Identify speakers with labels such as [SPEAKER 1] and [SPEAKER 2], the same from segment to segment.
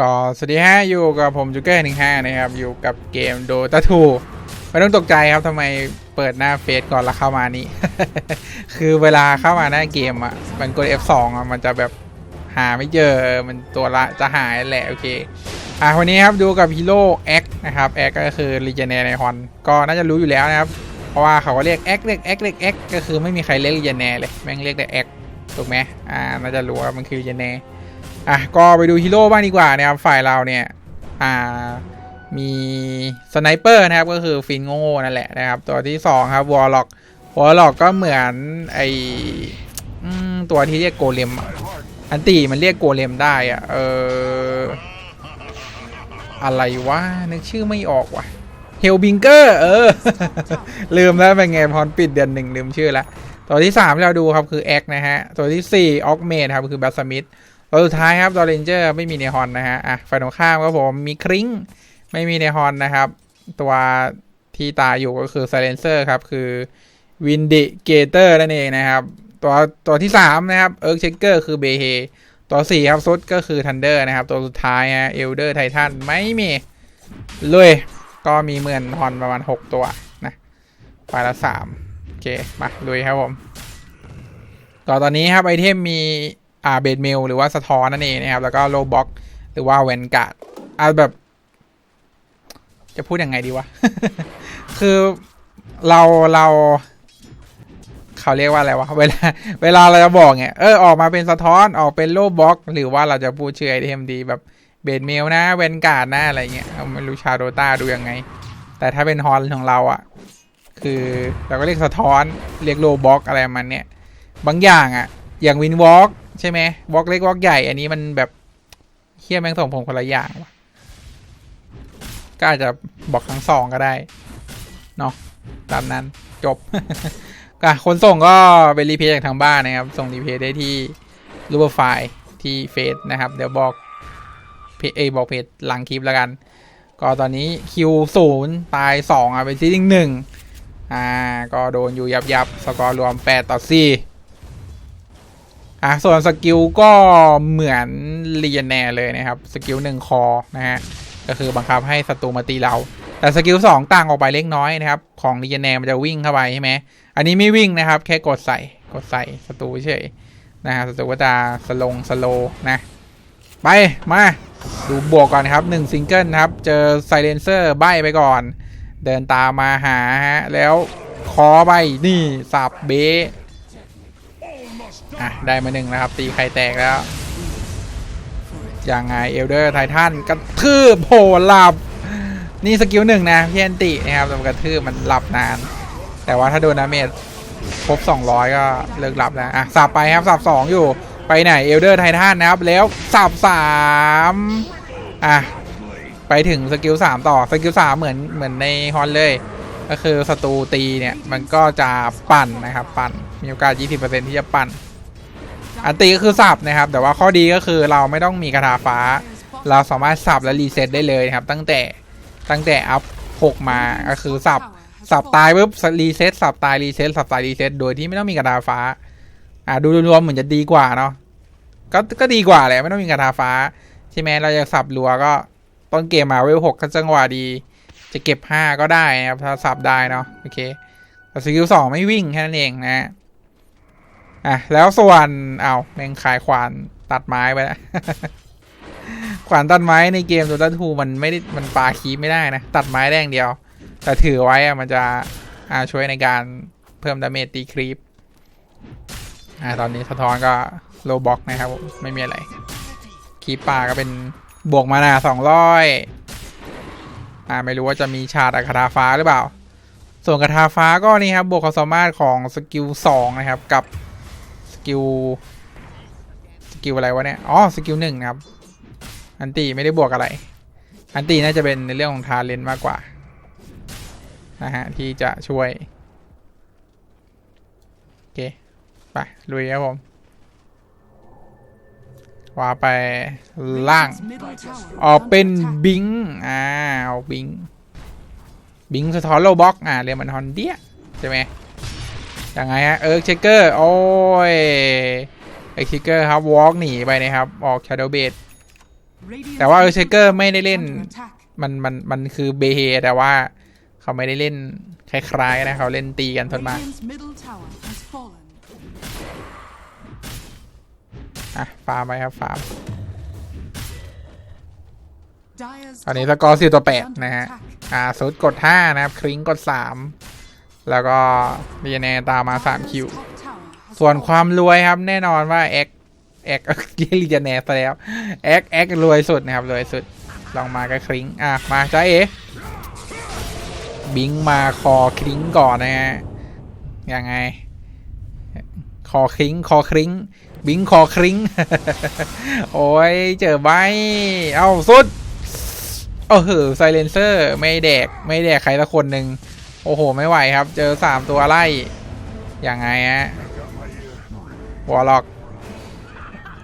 [SPEAKER 1] ก็สวัสดีฮะอยู่กับผมจูเกอร์หนึ่งห้านะครับ อยู่กับเกมโดตาทูไม่ต้องตกใจครับทำไมเปิดหน้าเฟซก่อนแล้วเข้ามานี่คือเวลาเข้ามาหน้าเกมอะ มันกด F2 อะ มันจะแบบหาไม่เจอ มันตัวละจะหายแหละ โอเค อะวันนี้ครับดูกับฮีโร่แอ็กนะครับแอ็กก็คือรีเจเนในฮอนก็น่าจะรู้อยู่แล้วนะครับ เพราะว่าเขาก็เรียกแอ็กเรียกแอ็กเรียกแอ็กก็คือไม่มีใครเรียกรีเจเนเลยแม่งเรียกแต่แอ็กถูกไหมอ่าน่าจะรู้ว่ามันคือรีเจเน อะก็ไปดูฮีโร่บ้างดีกว่านะครับฝ่ายเราเนี่ยอ่ามีสไนเปอร์นะครับก็คือฟินโง่นั่นแหละนะครับ ตัวที่สองครับวอลล็อกวอลล็อกก็เหมือนไอตัวที่เรียกโกเลมอันตีมันเรียกโกเลมได้อะเอออะไรวะนึกชื่อไม่ออกว่ะเฮลบิงเกอร์เออ ลืมแล้วเป็นไงพรปิดเดือนหนึ่งลืมชื่อแล้วตัวที่สามที่เราดูครับคือแอ็กนะฮะ ตัวที่สี่ออกเมดครับคือแบสมิธ ตัวสุดท้ายครับดอเรนเจอร์ไม่มีในฮอนนะฮะอะฝ่ายตรงข้ามครับผมมีคริงไม่มีในฮอนนะครับ ตัวที่ตาอยู่ก็คือไซเลนเซอร์ครับ คือวินดิเกเตอร์นั่นเองนะครับ ตัวตัวที่ 3 นะครับเอิร์กเชคเกอร์คือเบเฮตัว 4 ครับซุดก็คือทันเดอร์นะครับ ตัวสุดท้ายฮะเอลเดอร์ไททันไม่มีเลยก็มีเหมือนฮอนประมาณ 6 ตัวนะฝ่ายละ3โอเค มาลุยครับผมก็ตอนนี้ครับไอเทมมี อ่าเบดเมลหรือว่าสะท้อนนั่นเองนะครับ แล้วก็โลบ็อกหรือว่าแวนการ์ดอ่าแบบ จะพูดยังไงดีวะ คือเราเราเขาเรียกว่าอะไรวะ เวลาเวลาเราจะบอกเนี่ยเออออกมาเป็นสะท้อนออกเป็นโลบ็อก หรือว่าเราจะพูดชื่อไอเทมดีแบบเบดเมลนะแวนการ์ดนะอะไรเงี้ยไม่รู้ชาโดต้าดูยังไง แต่ถ้าเป็นฮอนของเราอะ่ะ คือเราก็เรียกสะท้อนเรียกโลบ็อกอะไรมันเนี่ย บางอย่างอะ่ะ อย่างวินวอล์ก ใช่ไหมวอล์กเล็กวอล์กใหญ่ อันนี้มันแบบเฮี้ยแม่งส่งผมคนละอย่างวะก็อาจจะบอกทั้งสองก็ได้เนาะตามนั้นจบก็คนส่งก็เป็นรีเพย์จากทางบ้านนะครับ ส่งรีเพย์ได้ที่รูปไฟล์ที่เฟซนะครับ เดี๋ยวบอกเพจเอบอกเพจหลังคลิปแล้วกัน ก็ตอนนี้คิวศูนย์ตายสองอะเป็นซีดิ้งหนึ่งอ่าก็โดนอยู่ยับยับสกอร์รวมแปดต่อสี่ อะส่วนสกิลก็เหมือนเรียนแน่เลยนะครับ สกิลหนึ่งคอนะฮะก็คือบังคับให้ศัตรูมาตีเรา แต่สกิลสองต่างออกไปเล็กน้อยนะครับ ของเรียนแนมันจะวิ่งเข้าไปใช่ไหมอันนี้ไม่วิ่งนะครับ แค่กดใส่กดใส่ศัตรูเฉยนะฮะศัตรูก็จะสลงสโลนะ ไปมาดูบวกก่อนครับหนึ่งซิงเกิลครับ เจอไซเลนเซอร์ใบไปก่อน เดินตามมาหาฮะแล้วคอไปนี่สับเบ อะ ได้มาหนึ่งนะครับ ตีไข่แตกแล้ว ยังไงเอลเดอร์ไททันกระทืบโผหลับ นี่สกิลหนึ่งนะพี่แอนตินะครับแต่มันกระทืบมันหลับนาน แต่ว่าถ้าโดนดาเมจครบ 200 ก็เลิกหลับแล้ว อะสับไปครับสับ2 อยู่ไปไหนเอลเดอร์ไททันนะครับ แล้วสับ3อะไปถึงสกิล3ต่อสกิล3เหมือนเหมือนในฮอนเลย ก็คือศัตรูตีเนี่ย มันก็จะปั่นนะครับ ปั่น มีโอกาส 20%ที่จะปั่น อันตีก็คือสับนะครับ แต่ว่าข้อดีก็คือเราไม่ต้องมีคาถาฟ้า เราสามารถสับและรีเซ็ตได้เลยนะครับ ตั้งแต่ตั้งแต่อัพ6มาก็คือสับสับตายปุ๊บรีเซ็ตสับตายรีเซ็ตสับตายรีเซ็ตโดยที่ไม่ต้องมีคาถาฟ้า อ่าดูรวมเหมือนจะดีกว่าเนาะก็ก็ดีกว่าแหละไม่ต้องมีคาถาฟ้าใช่ไหมเราจะสับรัวก็ต้นเกมมาเวลหกก็จังหวะดี จะเก็บห้าก็ได้นะครับถ้าสับได้เนาะโอเคสกิลสองไม่วิ่งแค่นั้นเองนะ อะแล้วส่วนเอาแม่งขายขวานตัดไม้ไปแล้วขวานตัดไม้ในเกมตัวตัทูมันไม่ได้มันปาคีไม่ได้นะ ตัดไม้ได้อย่างเดียว แต่ถือไว้อะมันจะอ่าช่วยในการเพิ่มดาเมจตีครีปอ่าตอนนี้สะท้อนก็โลบ็อกนะครับไม่มีอะไรคีปป่าก็เป็นบวกมานาสองร้อยอ่าไม่รู้ว่าจะมีชาดอัคราฟ้าหรือเปล่า ส่วนกระทาฟ้าก็นี่ครับบวกความสามารถของสกิลสองนะครับ กับ กิลสกิลอะไรวะเนี่ย อ๋อ สกิลหนึ่งนะครับ อันตีไม่ได้บวกอะไร อันตีน่าจะเป็นในเรื่องของทาเลนมากกว่า นะฮะ ที่จะช่วย โอเค ไป ลุยครับผมว่าไปล่างออกเป็นบิง อ่าเอาบิง บิงสะท้อนโลบ็อก อ่าเรียกมันฮอนเดียใช่ไหม ยังไงฮะเอิร์กเชคเกอร์โอ้ยเอิร์กเชคเกอร์ครับวอล์กหนีไปนะครับ ออกชาโดเบดแต่ว่าเออเชเกอร์ไม่ได้เล่น มันมันมันคือเบเฮแต่ว่าเขาไม่ได้เล่นคล้ายๆนะเขาเล่นตีกันทนมาก
[SPEAKER 2] Radiant's middle tower has fallen.
[SPEAKER 1] อะฟาร์มไปครับฟาร์ม
[SPEAKER 2] Dire's
[SPEAKER 1] ตอนนี้
[SPEAKER 2] top
[SPEAKER 1] สกอร์สี่ตัวแปด
[SPEAKER 2] under
[SPEAKER 1] นะฮะ
[SPEAKER 2] attack.
[SPEAKER 1] อ่าซุดกดห้านะครับ คริงกดสาม แล้วก็ดีเนตามมาสามคิว ส่วนความรวยครับแน่นอนว่าแอคแอคเรียกลีเจเนสแล้วแอคแอครวยสุดนะครับรวยสุด ลองมาก็คริงอะ มาจ้าเอบิงมาคอคริงก่อนนะฮะยังไง คอคริงคอคริงบิงคอคริงโอ้ยเจอใบเอ้าสุดโอ้โหไซเลนเซอร์ ไม่แดก ไม่แดกใครสักคนหนึ่ง โอ้โห ไม่ไหวครับ เจอสามตัวไล่ยังไงฮะวอลล็อก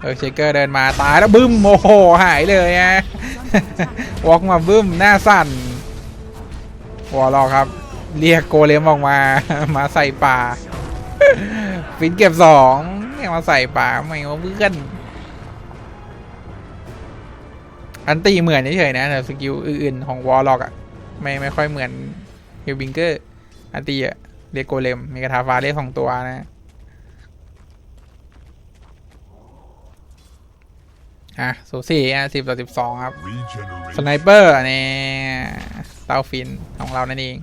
[SPEAKER 1] เออเชเกอร์เดินมาตายแล้วบึ้มโอ้โหหายเลยฮะวอล์กมาบึ้มหน้าสั่นวอลล็อกครับ เรียกโกเลมออกมา มาใส่ป่าฟินเก็บสองเนี่ยมาใส่ป่าไม่ว่าเพื่อนอันตีเหมือนเฉยๆนะแต่สกิลอื่นๆของวอลล็อกอะไม่ไม่ค่อยเหมือน ลบิงเกอร์อันตีอะเรียกโกเลมมีกระทาฟ้าเรียกสองตัวนะอะสูสี่อะสิบต่อสิบสองครับ
[SPEAKER 3] Regeneration.
[SPEAKER 1] สไนเปอร์อันนี้เต้าฟินของเรานั่นเอง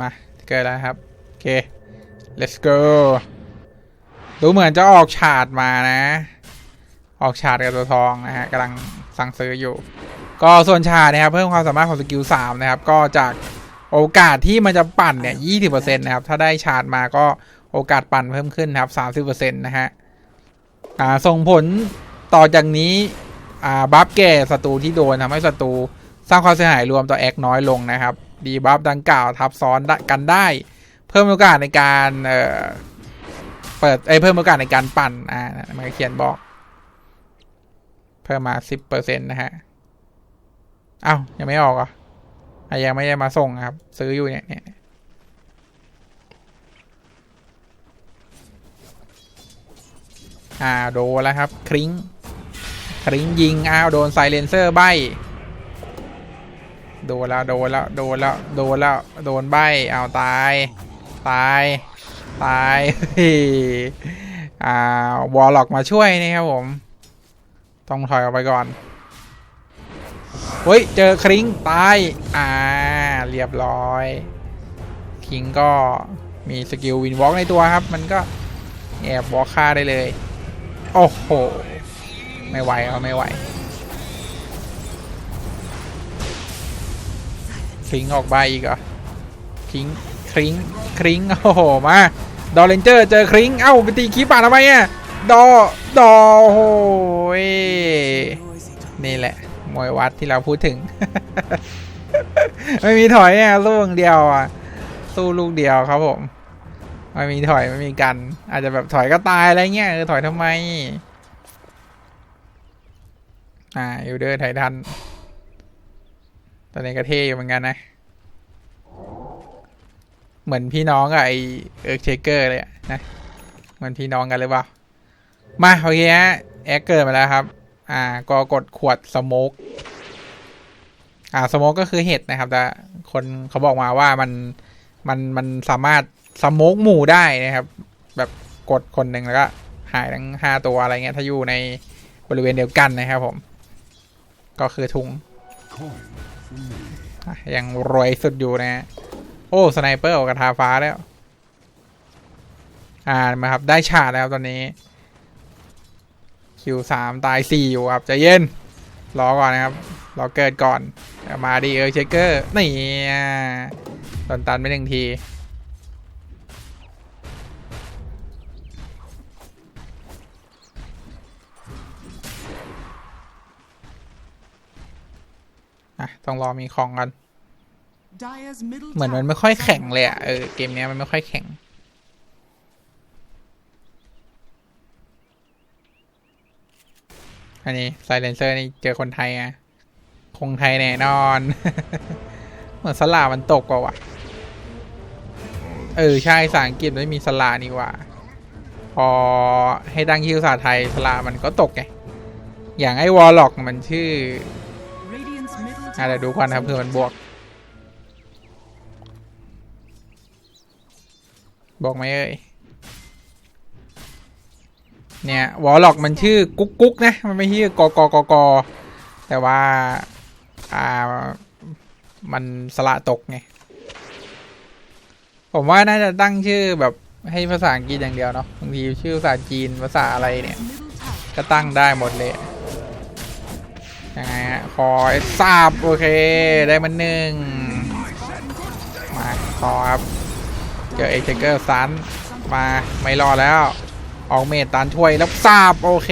[SPEAKER 1] มาเกิดแล้วครับ โอเค let's go ดูเหมือนจะออกฉาดมานะ ออกฉาดกับตัวทองนะฮะกำลังสั่งซื้ออยู่ ก็ส่วนฉาดนะครับเพิ่มความสามารถของสกิล3นะครับก็จากโอกาสที่มันจะปั่นเนี่ย20%นะครับถ้าได้ฉาดมาก็โอกาสปั่นเพิ่มขึ้นนะครับ30%นะฮะอ่าส่งผลต่อจากนี้อ่าบัฟแก่ศัตรูที่โดนทำให้ศัตรูสร้างความเสียหายรวมต่อแอคน้อยลงนะครับดีบัฟดังกล่าวทับซ้อนกันได้ เพิ่มโอกาสในการเอ่อเปิดไอยเพิ่มโอกาสในการปั่นอ่ามันเขียนบอก เพิ่มมา10%นตนะฮะเอ้ายังไม่ออกอะอะยังไม่ได้มาส่งครับ ซื้ออยู่เนี่ยเนี่ยอ่าโดนแล้วครับ คริงคริงยิงอ้าวโดนไซเลนเซอร์ใบโดนแล้วโดนแล้วโดนแล้วโดนแล้วโดนใบอ้าวตาย ตาย ตายเฮ้ยอ่าวอลล็อกมาช่วยนะครับผม ต้องถอยออกไปก่อน เฮ้ย เจอคริงตาย อ่า เรียบร้อยคิงก็มีสกิลวินวอล์กในตัวครับ มันก็แอบวอล์กฆ่าได้เลย โอ้โห ไม่ไหวเอาไม่ไหวคริงออกใบอีกเหรอคริงคริงคริงโอ้โห มา ดอเลนเจอร์เจอคริงเอ้าไปตีคีป่าทำไมอะ ดอ ดอโอ้โหยนี่แหละ มวยวัดที่เราพูดถึง ไม่มีถอยอะลูกเดียวอะ สู้ลูกเดียวครับผมไม่มีถอยไม่มีกัน อาจจะแบบถอยก็ตายอะไรเงี้ยเออถอยทำไม อ่ายูเดอร์ไททันตอนนี้ก็เท่อยู่เหมือนกันนะ เหมือนพี่น้องกับไอเอิร์กเชเกอร์เลยอะนะ เหมือนพี่น้องกันเลยเปล่า มาโอเคฮะแอคเกิดมาแล้วครับ อ่าก็กดขวดสโมกอ่าสโมกก็คือเห็ดนะครับ แต่คนเขาบอกมาว่ามันมันมันสามารถสโมกหมู่ได้นะครับ แบบกดคนหนึ่งแล้วก็หายทั้งห้าตัวอะไรเงี้ยถ้าอยู่ในบริเวณเดียวกันนะครับผม ก็คือทุง
[SPEAKER 3] Coin for me.
[SPEAKER 1] อะยังรวยสุดอยู่นะฮะโอ้สไนเปอร์ออกกระทาฟ้าแล้ว อ่ามาครับ ได้ฉาดแล้วตอนนี้ คิวสามตายสี่อยู่ครับใจะเย็น รอก่อนนะครับ รอเกิดก่อนเอามาดีเออเชคเกอร์นี่อะโดนตันไปหนึ่งทีอะต้องรอมีของกัน
[SPEAKER 2] Dire's middle
[SPEAKER 1] เหมือนมัน
[SPEAKER 2] tower
[SPEAKER 1] ไม่ค่อย
[SPEAKER 2] is
[SPEAKER 1] แข็ง
[SPEAKER 2] under
[SPEAKER 1] เลยอะ
[SPEAKER 2] attack.
[SPEAKER 1] เออเกมเนี้ยมันไม่ค่อยแข็ง อันนี้ไซเลนเซอร์นี่เจอคนไทยอะคงไทยแน่นอน เหมือนสลามันตกกว่าวะเออ ใช่ภาษาอังกฤษไม่มีสลานี่ว่า พอให้ตั้งชื่อภาษาไทยสลามันก็ตกไง อย่างไอ้วอลล็อกมันชื่ออะ
[SPEAKER 2] tower
[SPEAKER 1] เดี๋ยวดูก่อนนะครับเพื่อมันบวก บอกไหมเอ่ย เนี่ยวอลล็อกมันชื่อกุ๊กกุ๊กนะมันไม่ชื่อกกกกแต่ว่าอ่ามันสละตกไงผมว่าน่าจะตั้งชื่อแบบให้ภาษาอังกฤษอย่างเดียวเนาะบางทีชื่อภาษาจีนภาษาอะไรเนี่ย ก็ตั้งได้หมดเลยยังไงฮะคอยทราบโอเคได้มันหนึ่งมาคอครับเจอเอเจเกอร์ซันมาไม่รอแล้ว ออกเมตตันช่วยแล้วทราบโอเค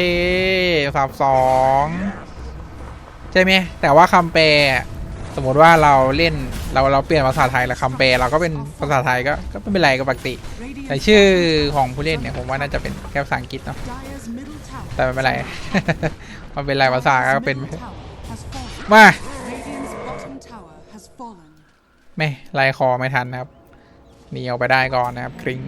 [SPEAKER 1] สาบสองใช่ไหมแต่ว่าคำแปลสมมติว่าเราเล่นเราเราเปลี่ยนภาษาไทยแล้วคำแปลเราก็เป็นภาษาไทยก็ก็ไม่เป็นไรก็ปกติ แต่ชื่อของผู้เล่นเนี่ยผมว่าน่าจะเป็นแค่ภาษาอังกฤษเนาะแต่ไม่เป็นไร มันเป็นรายภาษาก็เป็นมาไม่ไล่คอไม่ทันนะครับหนีออกไปได้ก่อนนะครับคริง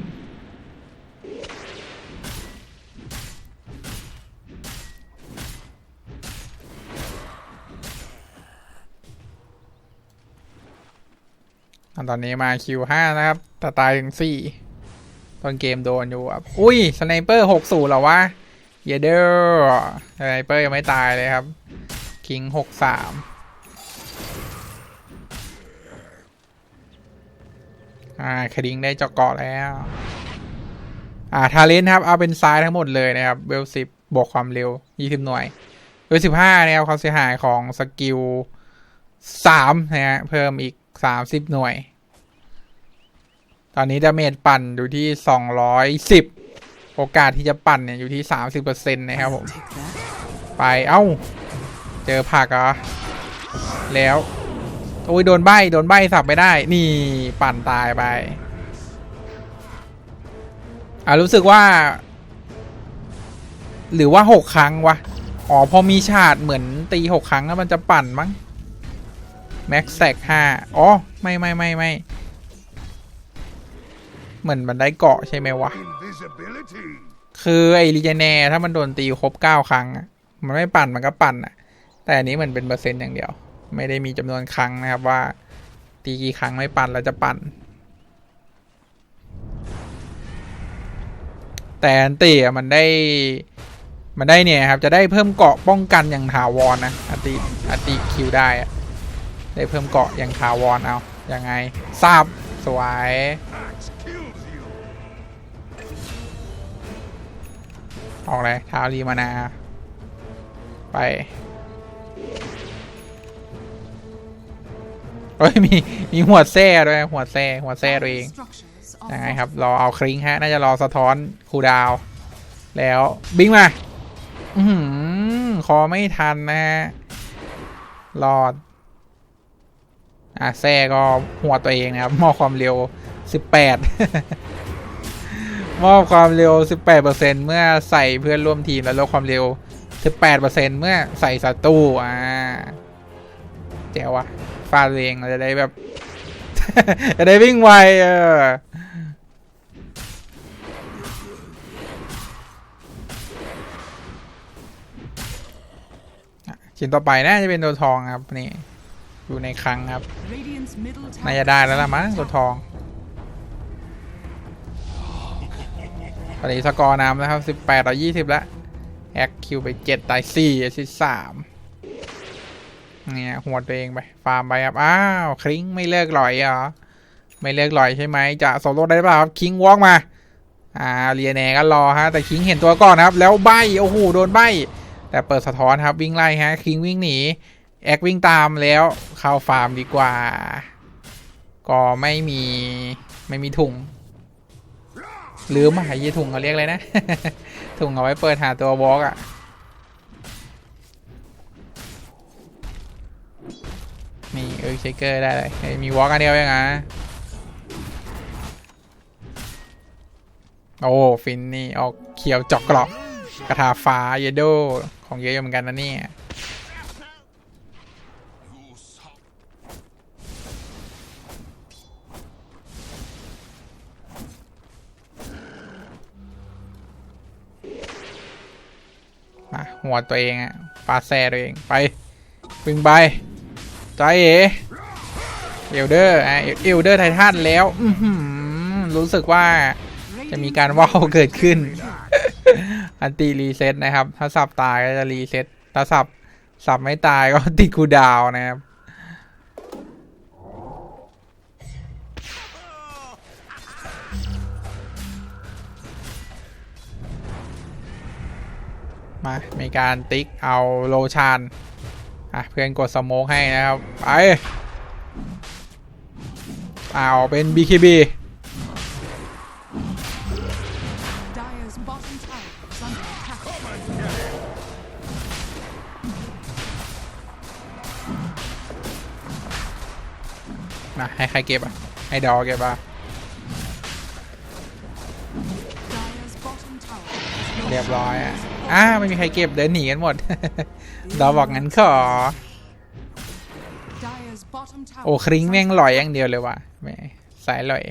[SPEAKER 1] อันตอนนี้มาคิวห้านะครับแต่ตายถึงสี่ต้นเกมโดนอยู่ครับอุ้ยสไนเปอร์หกสูเหรอวะเยเดอร์สไนเปอร์ยังไม่ตายเลยครับ คิงหกสามอ่าคดิงได้เจาะเกาะแล้ว อ่า ทาเลนครับ เอาเป็นซ้ายทั้งหมดเลยนะครับเวลสิบบวกความเร็วยี่สิบหน่วยเวลสิบห้านะครับความเสียหายของสกิลสามนะฮะเพิ่มอีกสามสิบหน่วย ตอนนี้ดาเมจปั่นอยู่ที่สองร้อยสิบโอกาสที่จะปั่นเนี่ยอยู่ที่สามสิบเปอร์เซ็นต์นะครับผม ไป เอ้า เจอผักเหรอ แล้วโอ้ยโดนใบโดนใบสับไม่ได้ นี่ปั่นตายไป อะรู้สึกว่า หรือว่าหกครั้งวะ อ๋อพอมีฉาดเหมือนตีหกครั้งแล้วมันจะปั่นมั้งแม็กแซกห้าอ๋อ ไม่ไม่ไม่ไม่ เหมือนมันได้เกาะใช่ไหมวะ
[SPEAKER 3] Invisibility.
[SPEAKER 1] คือไอรีเจเนถ้ามันโดนตีครบเก้าครั้งอะมันไม่ปั่นมันก็ปั่นอะแต่อันนี้เหมือนเป็นเปอร์เซ็นต์อย่างเดียว ไม่ได้มีจำนวนครั้งนะครับว่า ตีกี่ครั้งไม่ปั่นแล้วจะปั่น แต่อันตีอะมันได้มันได้เนี่ยครับจะได้เพิ่มเกราะป้องกันอย่างถาวรนะอันติอันติคิวได้อะได้เพิ่มเกราะอย่างถาวรเอายังไงทราบสวย ออกเลยทาวรีมานา ไป เฮ้ย มี มีหัวแซ่ด้วย หัวแซ่หัวแซ่ตัวเองยังไงครับ รอเอาคริงฮะ น่าจะรอสะท้อนคูดาว แล้วบิงมา อือหือคอไม่ทันนะฮะ รอด อะแซ่ก็หัวตัวเองนะครับมอความเร็ว 18 มอบความเร็ว 18%เมื่อใส่เพื่อนร่วมทีมแล้วลดความเร็ว 18%เมื่อใส่ศัตรูอ่าเจ๋ววะฟาดเองเราจะได้แบบ จะได้วิ่งไวเอออะชิ้นต่อไปน่าจะเป็นตัวทองครับนี่อยู่ในครั้งครับน่าจะได้แล้วล่ะมั้งตัวทอง ตอนนี้สกอร์นำนะครับ 18 ต่อ 20 แล้ว แอคคิวไป 7 ตาย4แอสซิสต์3เนี่ยหัวตัวเองไป ฟาร์มไปครับ อ้าวคริงไม่เลิกหลอยเหรอ ไม่เลิกหลอยใช่ไหม จะโซโล่ได้หรือเปล่าครับ คิงวอล์กมา อ่าเรียแนก็รอฮะ แต่คิงเห็นตัวก่อนครับ แล้วใบ โอ้โห โดนใบ แต่เปิดสะท้อนครับ วิ่งไล่ฮะ คิงวิ่งหนี แอควิ่งตามแล้ว เข้าฟาร์มดีกว่า ก็ไม่มี ไม่มีถุง ลืมอะไอ้ยี่ถุงเขาเรียกอะไรนะ ถุงเอาไว้เปิดหาตัววอล์กอะมีเออเชคเกอร์ได้เลยมีวอล์กอันเดียวเองอะโอ้ฟินนี่ออกเขียวจอกกรอบกระทาฟ้าเยโดของเยอะอยู่เหมือนกันนะเนี่ย มาหัวตัวเองอะปาแซ่ตัวเองไปปึงไปใจเอ๋เอลเดอร์อะเอลเดอร์ไททันแล้วอืรู้สึกว่าจะมีการว่าวเกิดขึ้น อันตีรีเซ็ตนะครับ ถ้าสับตายก็จะรีเซ็ตถ้าสับสับไม่ตายก็ติดคูดาวนะครับ มา มีการติ๊กเอาโลชานอะเพื่อนกดสโมกให้นะครับ ไปเอาเป็น BKB
[SPEAKER 2] Dyer's bottom tower is under attack.
[SPEAKER 1] นะให้ใครเก็บอะ ให้ดอเก็บอะ
[SPEAKER 2] Dyer's bottom tower has
[SPEAKER 1] เรียบร้อยอะ อ่าไม่มีใครเก็บเดินหนีกันหมด ดอบอกงั้นขอ โอ้คริ้งแม่งลอยอย่างเดียวเลยว่ะแม่สายลอย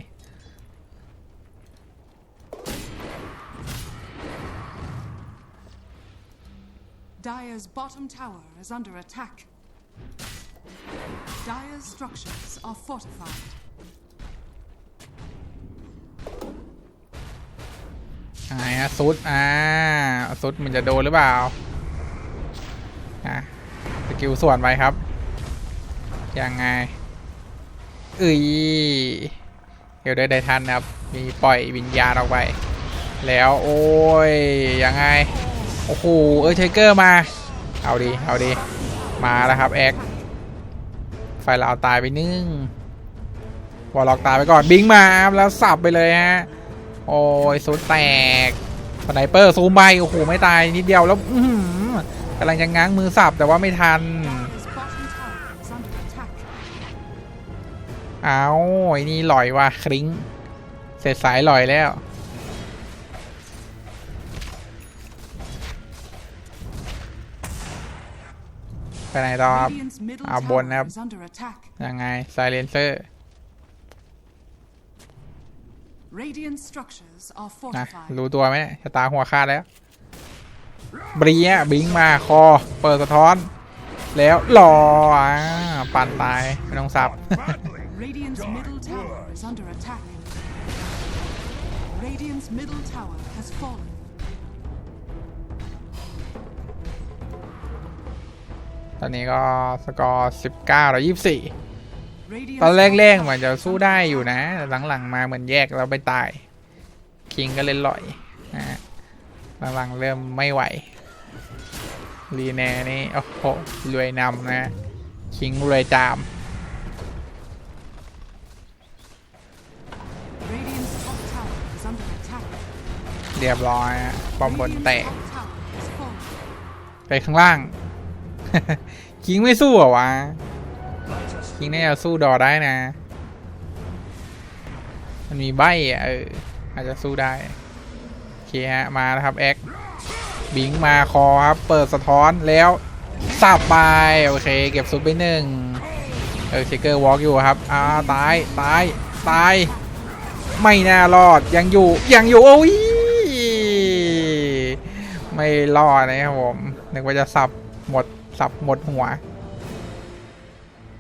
[SPEAKER 2] fortified.
[SPEAKER 1] อ่าซุดอ่าซุดมันจะโดนหรือเปล่าอะสกิลส่วนไปครับ ยังไงเอ้ยเดี๋ยวได้ได้ทันนะครับ มีปล่อยวิญญาณออกไป แล้วโอ้ย ยังไง โอ้โห เออเชเกอร์มา เอาดี เอาดี มาแล้วครับแอกไฟเราตายไปนึ่งวอลล็อกตายไปก่อนบิงมาแล้วสับไปเลยฮะ โอ้ยสุดแตกสไนเปอร์ซูมไปโอ้โหไม่ตายนิดเดียวแล้วอื้อหือกำลังจะง้างมือสับแต่ว่าไม่ทัน
[SPEAKER 2] Dyer's bottom tower is under attack.
[SPEAKER 1] เอาไอ้นี่ลอยว่ะคริ้งเสร็จสายลอยแล้วไปไหนต่อครับ
[SPEAKER 2] Radiant's middle
[SPEAKER 1] Ah,
[SPEAKER 2] tower
[SPEAKER 1] buồn em.
[SPEAKER 2] is under attack.
[SPEAKER 1] ยังไงไซเลนเซอร์ นะ
[SPEAKER 2] fortified.
[SPEAKER 1] รู้ตัวไหมเนี่ยชะตาหัวขาดแล้วบรีอะบิงมาคอ เปิดสะท้อน แล้วรออ่าปั่นตายไม่ต้องสับ
[SPEAKER 3] Battling.
[SPEAKER 2] Radiant's middle tower is under attack. Radiant's middle tower has fallen.
[SPEAKER 1] ตอนนี้ก็สกอร์ 19แล้ว24
[SPEAKER 2] Radiant's
[SPEAKER 1] ตอน
[SPEAKER 2] top
[SPEAKER 1] แรกๆ
[SPEAKER 2] tower
[SPEAKER 1] เหมือนจะ
[SPEAKER 2] is
[SPEAKER 1] สู้
[SPEAKER 2] under
[SPEAKER 1] ได้
[SPEAKER 2] attack.
[SPEAKER 1] อยู่นะแต่หลังๆมาเหมือนแยกแล้วไปตาย คิงก็เล่นลอยนะฮะหลังๆเริ่มไม่ไหวรีแนนี่โอ้โหรวยนำนะ คิงรวยจาม
[SPEAKER 2] Radiant's top tower is under attack.
[SPEAKER 1] เรียบร้อยอะบอมบน
[SPEAKER 2] Radiant's
[SPEAKER 1] แตก
[SPEAKER 2] top tower has fallen.
[SPEAKER 1] ไปข้างล่าง คิงไม่สู้เหรอวะ คิงน่าจะสู้ดอได้นะ มันมีใบอะเอออาจจะสู้ได้โอเคฮะมาแล้วครับแอคบิงมาคอครับ เปิดสะท้อนแล้วสับไปโอเค เก็บซุปไปหนึ่งเออเชเกอร์วอล์กอยู่ครับอ้าตายตายตาย ไม่น่ารอดยังอยู่ยังอยู่โอ้ยไม่รอดนะครับผมนึกว่าจะสับหมดสับหมดหัว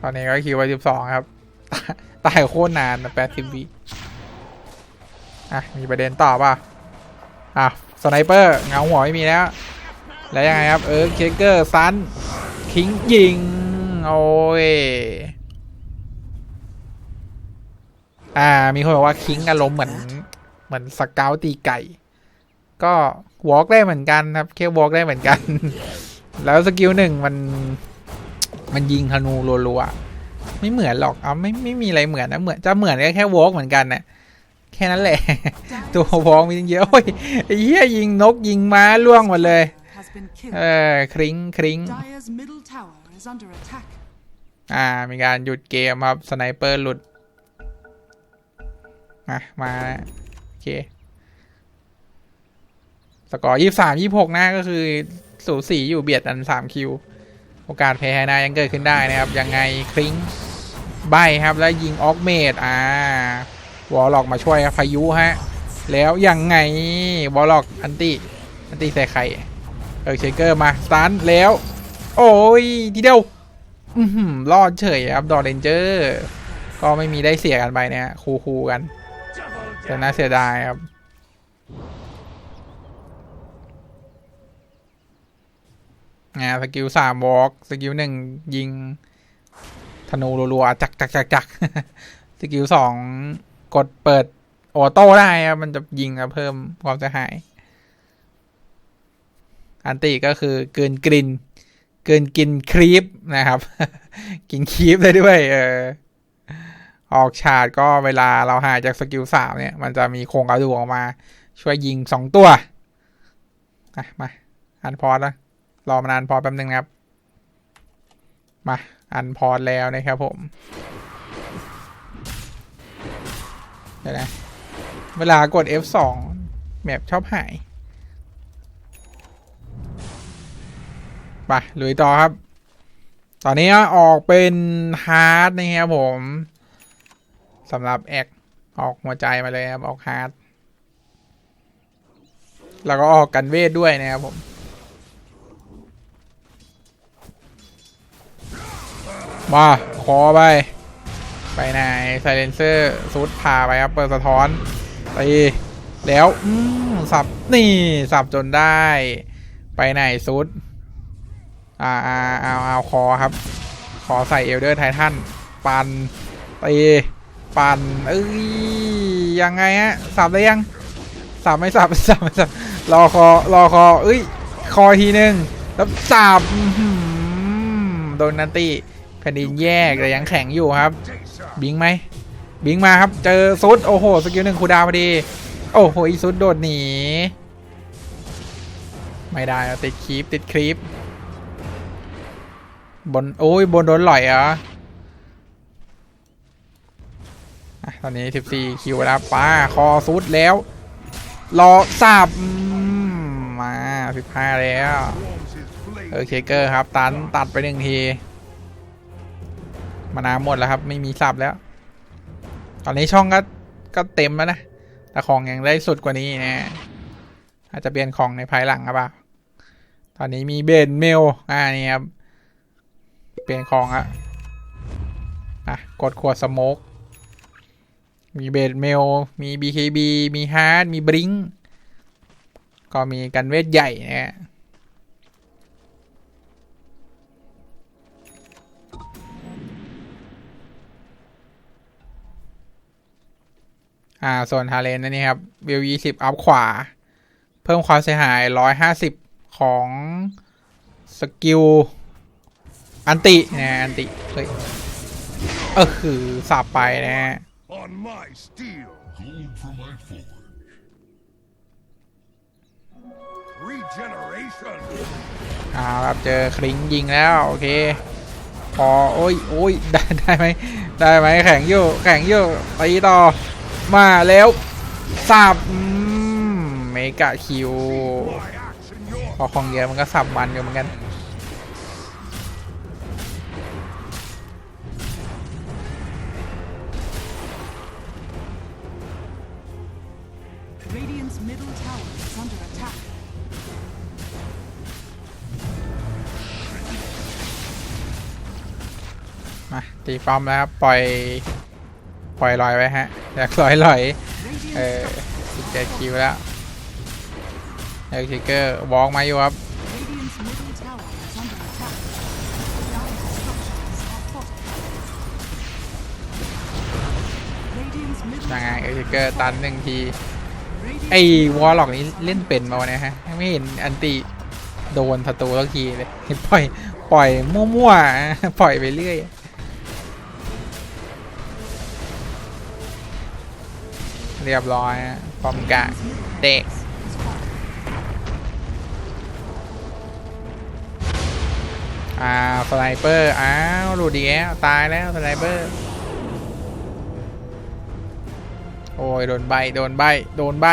[SPEAKER 1] ตอนนี้ก็คิวไว้สิบสองครับ ตายโคตรนานแปดสิบวิอะ มีประเด็นต่อป่ะ อะ สไนเปอร์เงาหัวไม่มีแล้ว แล้วยังไงครับ เออเคเกอร์ซันคิงยิง โอ้ย อ่า มีคนบอกว่าคิงอารมณ์เหมือน เหมือนสเกลตีไก่ ก็วอล์กได้เหมือนกันครับ แค่วอล์กได้เหมือนกัน แล้วสกิลหนึ่งมัน มันยิงธนูรัวๆไม่เหมือนหรอกเอาไม่ไม่มีอะไรเหมือนนะเหมือนจะเหมือนก็แค่วอล์กเหมือนกันน่ะแค่นั้นแหละ ตัววอล์กมีเยอะโอ้ยเหี้ยยิงนกยิงม้าล่วงหมดเลย เออคริ้งคริ้งอ่ามีการหยุดเกมครับสไนเปอร์หลุดมามาโอเคสกอร์ยี่สามยี่หกนะก็คือสูสีอยู่เบียดอันสามคิว โอกาสแพ้นะยังเกิดขึ้นได้นะครับยังไงคริ้งใบครับแล้วยิงออกเมดอ่าวอลล็อกมาช่วยครับพายุฮะแล้วยังไงวอลล็อกอันติอันติใส่ไข่เออเชเกอร์มาสตันแล้ว โอ้ยทีเดียวอือหือรอดเฉยครับดอเรนเจอร์ ก็ไม่มีได้เสียกันไปเนี่ยคูคูๆกันแต่น่าเสียดายครับ อ่าสกิลสามวอล์กสกิลหนึ่งยิงธนูรัวๆจักจักจักจักสกิลสองกดเปิดออโต้ได้ครับมันจะยิงเพิ่มความเสียหาย อันติก็คือเกินกลินเกินกินครีปนะครับ กินครีปได้ด้วย เออ ออกฉาดก็เวลาเราหายจากสกิลสามเนี่ย มันจะมีโครงกระดูกออกมา ช่วยยิงสองตัว อะ มา อันพอแล้ว รอมานานพอแป๊บนึงนะครับ มา อันพอแล้วนะครับผมเดี๋ยวนะเวลากด F2 แมปชอบหายไปลุยต่อครับ ตอนนี้ออกเป็นฮาร์ดนะครับผมสำหรับแอคออกหัวใจมาเลยครับ ออกฮาร์ดแล้วก็ออกกันเวทด้วยนะครับผม มาขอไป ไปไหนไซเลนเซอร์ซุดพาไปครับ เปิดสะท้อนไปแล้วอืมสับนี่สับจนได้ ไปไหนซุดอ่าอ่าเอาเอาคอครับ ขอใส่เอลเดอร์ไททันปันตีปันเอ้ยยังไงฮะสับได้ยังสับไม่สับสับไม่สับรอคอรอคอเอ้ยคอทีหนึ่งแล้วสับโดนนันตี แผ่นดินแยกแต่ยังแข็งอยู่ครับ บิงไหมบิงมาครับ เจอซุดโอ้โหสกิลหนึ่งคูดาวพอดี โอ้โหอีซุดโดดหนี ไม่ได้ติดคลิปติดคลิปบนโอ้ยบนโดนหล่อยเหรออะตอนนี้ 14 คิวแล้วป้าคอซุดแล้ว รอสับมา 15 แล้ว เออเคเกอร์ครับ ตันตัดไปหนึ่งที มานาหมดแล้วครับ ไม่มีสับแล้ว ตอนนี้ช่องก็ก็เต็มแล้วนะ แต่ของยังได้สุดกว่านี้นะอาจจะเปลี่ยนของในภายหลังครับป่าตอนนี้มีเบนเมลอ่านี่ครับ เปลี่ยนของอะอะกดขวดสโมกมีเบนเมล มี BKB มีฮาร์ดมีบริงก็มีกันเวทใหญ่นะ อ่าส่วนฮาเลนนั่นนี่ครับวิวยี่สิบอัพขวา เพิ่มความเสียหายร้อยห้าสิบของสกิลอันตินะอันติเฮ้ยเออคือสับไปนะฮะ
[SPEAKER 3] On my steel.
[SPEAKER 4] Gold for my forge.
[SPEAKER 3] Regeneration.
[SPEAKER 1] อ่าครับเจอคลิงยิงแล้ว โอเคพอโอ้ยโอ้ยได้ได้ไหมได้ไหมแข็งอยู่แข็งอยู่ตีต่อ มาแล้วสับอืมเมกะคิว
[SPEAKER 3] My axe in your
[SPEAKER 1] พอของเยอะมันก็สับมันอยู่เหมือนกัน
[SPEAKER 2] Radiant's middle tower is under attack.
[SPEAKER 1] มาตีป้อมแล้วครับ ปล่อย ปล่อยลอยไว้ฮะ อยากลอยลอยเออสิบเจ็ดคิวแล้วเอลคิเกอร์วอล์กมาอยู่ครับยังไงเอลคิเกอร์ตันหนึ่งที ไอ้วอลล็อกนี้เล่นเป็นมาวะเนี่ยฮะ ไม่เห็นอันติโดนศัตรูสักทีเลย ปล่อย ปล่อยมั่วๆ ปล่อยไปเรื่อย เรียบร้อยฮะปอมกะเด็กอ้าสไนเปอร์ อ้าวหลุดอีกแล้วตายแล้วสไนเปอร์ โอ้ย โดนใบ โดนใบ โดนใบ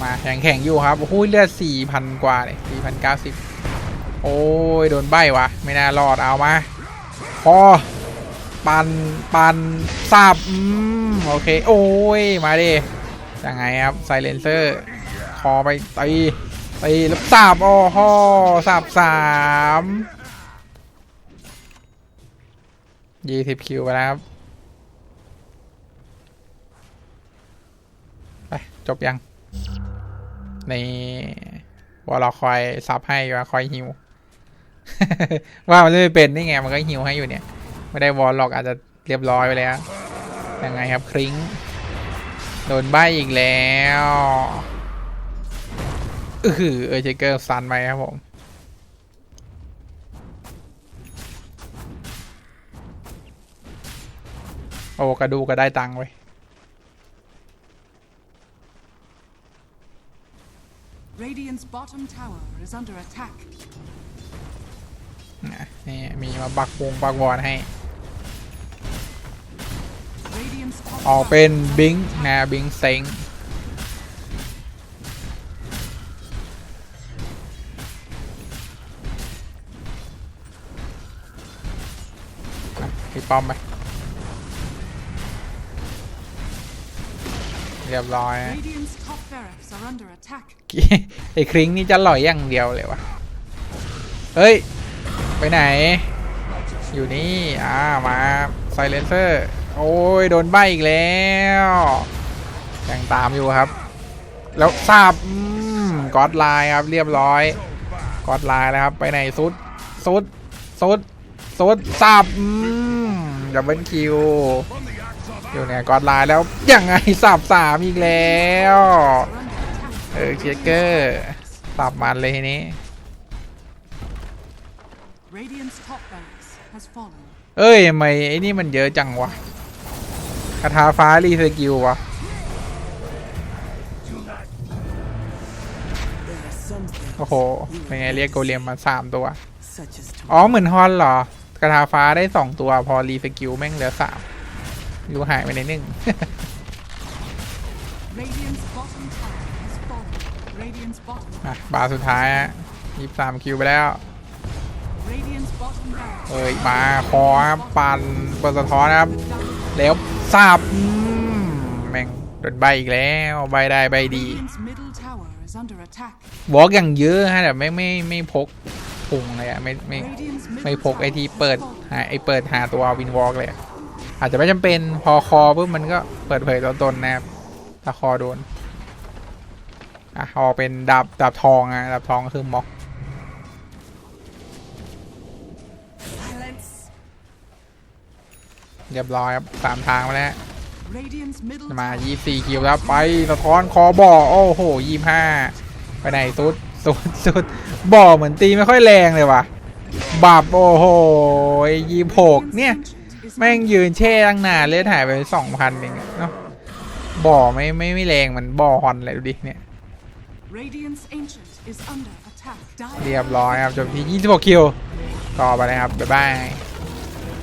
[SPEAKER 1] มาแข็งแข็งๆอยู่ครับโอ้โหเลือดสี่พันกว่าเลยสี่พันเก้าสิบโอ้ย โดนใบวะไม่น่ารอดเอามา พอ ปันปันสับอืมโอเค โอ้ย มาดิยังไงครับไซเลนเซอร์ คอไปตีตีแล้วสาบโอ้โหสาบสามยี่สิบคิวไปแล้วครับ ไป จบยัง ในวอลคอยซับให้ว่าคอยฮิว ว่ามันไม่เป็นนี่ไง มันก็ฮิวให้อยู่เนี่ย ไม่ได้วอลล็อกอาจจะเรียบร้อยไปแล้วยังไงครับคริ้งโดนใบอีกแล้วอือหือเออเจเกอร์ซันไปครับผมโอ้กระดูกก็ได้ตังค์ไว้ย
[SPEAKER 2] Radiant's bottom tower is under attack.
[SPEAKER 1] นะนี่มีมาบักวงบักวอนให้ ออก
[SPEAKER 2] tower
[SPEAKER 1] เป็นบิงนะบิงเซ็งอะพี่ป้อมไปเรียบร้อยนะ
[SPEAKER 2] Radiant's top barracks are under attack.
[SPEAKER 1] ไอ้คริงนี่จะหล่อยอย่างเดียวเลยวะเฮ้ย ไปไหน อยู่นี่ อ่า มาไซเลนเซอร์ โอ้ยโดนใบอีกแล้วยังตามอยู่ครับ แล้วทราบอืมกอดไลน์ครับเรียบร้อยกอดไลน์แล้วครับ ไปไหนสุดสุดสุดสุดทราบอืมดับเบิลคิว
[SPEAKER 3] From the axe of
[SPEAKER 1] อยู่เนี่ยกอดไลน์แล้วยังไงสับสามอีกแล้ว
[SPEAKER 2] Are under attack.
[SPEAKER 1] เออเคียเกอร์สับมันเลยทีนี้
[SPEAKER 2] Radiant's top barracks has fallen.
[SPEAKER 1] เอ้ยทำไมไอ้นี่มันเยอะจังวะ คาถาฟ้ารีสกิลวะโอ้โห เป็นไงเรียกโกเลียมมาสามตัว อ๋อ เหมือนฮอนเหรอคาถาฟ้าได้สองตัวพอรีสกิลแม่งเหลือสามอยู่หายไปในหนึ่งอะ บาร์สุดท้ายฮะยี่สามคิวไปแล้ว เอ้ย มาคอครับปันเปิดสะท้อนนะครับ แล้วสาบอืมแม่งโดนใบอีกแล้วใบได้ใบดี
[SPEAKER 2] Radiant's middle tower is under attack.
[SPEAKER 1] วอล์กอย่างเยอะฮะแต่ไม่ไม่ไม่พกพุงเลยอะไม่ไม่
[SPEAKER 2] Radiant's
[SPEAKER 1] ไม่
[SPEAKER 2] middle
[SPEAKER 1] พกไอ
[SPEAKER 2] tower
[SPEAKER 1] ที่
[SPEAKER 2] has
[SPEAKER 1] เปิด
[SPEAKER 2] fallen.
[SPEAKER 1] หาไอเปิดหาตัววินวอล์กเลยอะอาจจะไม่จำเป็นพอคอปุ๊บมันก็เปิดเผยตัวตนนะครับถ้าคอโดนอะคอเป็นดาบดาบทองอะดาบทองก็คือม็อก เรียบร้อยครับสามทางมาแล้ว
[SPEAKER 2] Radiant's middle
[SPEAKER 1] มา
[SPEAKER 2] tower
[SPEAKER 1] ยี่สี่คิวแล้วไปสะท้อนคอบ่อโอ้โหยี่ห้าไปไหนสุดสุดสุดบ่อเหมือนตีไม่ค่อยแรงเลยว่ะบับโอ้โหยี่หก
[SPEAKER 2] Radiant's
[SPEAKER 1] เนี่ย
[SPEAKER 2] ancient is
[SPEAKER 1] แม่ง
[SPEAKER 2] under
[SPEAKER 1] ยืนแช่ตั้งนานเลือดหายไปสองพันเองอะเนาะบ่อไม่ไม่ไม่แรงเหมันบ่อฮอนเลยดูดิเนี่ย
[SPEAKER 2] Radiant's ancient is under attack. Dire
[SPEAKER 1] เรียบร้อยครับจบที่ 26 คิว ต่อไปเลยครับ บ๊ายบาย